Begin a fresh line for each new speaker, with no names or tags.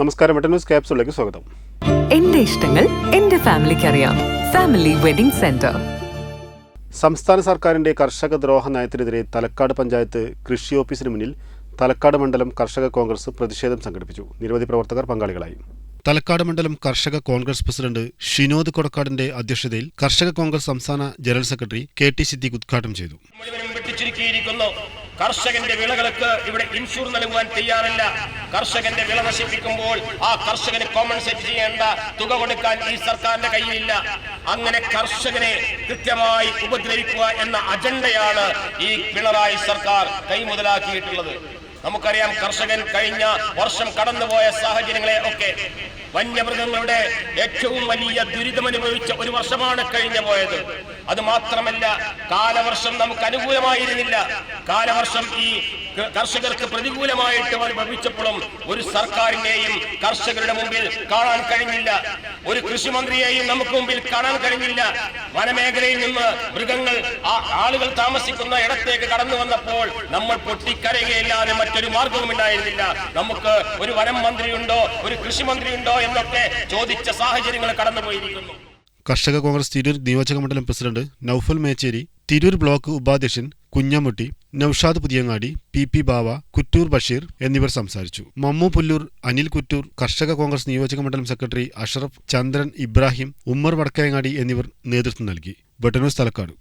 നമസ്കാരം മെട്ട ന്യൂസ് ക്യാപ്സിലേക്ക് സ്വാഗതം.
എന്റെ ഇഷ്ടങ്ങൾ എന്റെ ഫാമിലിക്ക് അറിയാം ഫാമിലി വെഡിംഗ് സെന്റർ.
സംസ്ഥാന സർക്കാരിന്റെ കർഷക ദ്രോഹ നയത്തിനെതിരെ തലക്കാട് പഞ്ചായത്ത് കൃഷി ഓഫീസിന് മുന്നിൽ തലക്കാട് മണ്ഡലം കർഷക കോൺഗ്രസ് പ്രതിഷേധം സംഘടിപ്പിച്ചു. നിരവധി പ്രവർത്തകർ പങ്കാളികളായി. തലക്കാട് മണ്ഡലം കർഷക കോൺഗ്രസ് പ്രസിഡന്റ് ഷിനോദ് കൊടക്കാടിന്റെ അധ്യക്ഷതയിൽ കർഷക കോൺഗ്രസ് സംസ്ഥാന general secretary K T Siddique ഉദ്ഘാടനം ചെയ്തു.
കർഷകന്റെ വിളകൾക്ക് ഇവിടെ ഇൻഷൂർ നൽകുവാൻ തയ്യാറല്ല. കർഷകന്റെ വിള നശിപ്പിക്കുമ്പോൾ ആ കർഷകന് കോമ്പൻസേറ്റ് ചെയ്യേണ്ട തുക കൊടുക്കാൻ ഈ സർക്കാരിന്റെ കയ്യിലില്ല. അങ്ങനെ കർഷകനെ കൃത്യമായി ഉപദ്രവിക്കുക എന്ന അജണ്ടയാണ് ഈ പിണറായി സർക്കാർ കൈമുതലാക്കിയിട്ടുള്ളത്. നമുക്കറിയാം കർഷകൻ കഴിഞ്ഞ വർഷം കടന്നുപോയ സാഹചര്യങ്ങളെ ഒക്കെ വന്യമൃഗങ്ങളുടെ ഏറ്റവും വലിയ ദുരിതമനുഭവിച്ച ഒരു വർഷമാണ് കഴിഞ്ഞു പോയത്. അത് മാത്രമല്ല കാലവർഷം നമുക്ക് അനുകൂലമായിരുന്നില്ല. കാലവർഷം ഈ കർഷകർക്ക് പ്രതികൂലമായിട്ട് ഭവിച്ചപ്പോഴും ഒരു സർക്കാരിനെയും കർഷകരുടെ മുമ്പിൽ കാണാൻ കഴിഞ്ഞില്ല. ഒരു കൃഷിമന്ത്രിയെയും നമുക്ക് മുമ്പിൽ കാണാൻ കഴിഞ്ഞില്ല. വനമേഖലയിൽ നിന്ന് മൃഗങ്ങൾ ആ ആളുകൾ താമസിക്കുന്ന ഇടത്തേക്ക് കടന്നു വന്നപ്പോൾ നമ്മൾ പൊട്ടിക്കരയുകയില്ലാതെ മറ്റൊരു മാർഗവും ഉണ്ടായിരുന്നില്ല. നമുക്ക് ഒരു വനം മന്ത്രിയുണ്ടോ ഒരു കൃഷി മന്ത്രിയുണ്ടോ എന്നൊക്കെ ചോദിച്ച സാഹചര്യങ്ങൾ കടന്നുപോയിരിക്കുന്നു.
കർഷക കോൺഗ്രസ് തിരൂർ നിയോജക മണ്ഡലം പ്രസിഡന്റ് നൌഫൽ മേച്ചേരി തിരൂർ ബ്ലോക്ക് ഉപാധ്യക്ഷൻ കുഞ്ഞാമുട്ടി നൌഷാദ് പുതിയങ്ങാടി പി പി ബാവ കുറ്റൂർ ബഷീർ എന്നിവർ സംസാരിച്ചു. മമ്മു പുല്ലൂർ അനിൽ കുറ്റൂർ കർഷക കോൺഗ്രസ് നിയോജക മണ്ഡലം സെക്രട്ടറി അഷറഫ് ചന്ദ്രൻ ഇബ്രാഹിം ഉമ്മർ വടക്കയങ്ങാടി എന്നിവർ നേതൃത്വം നൽകി. ബട്ടനൂസ് തലക്കാട്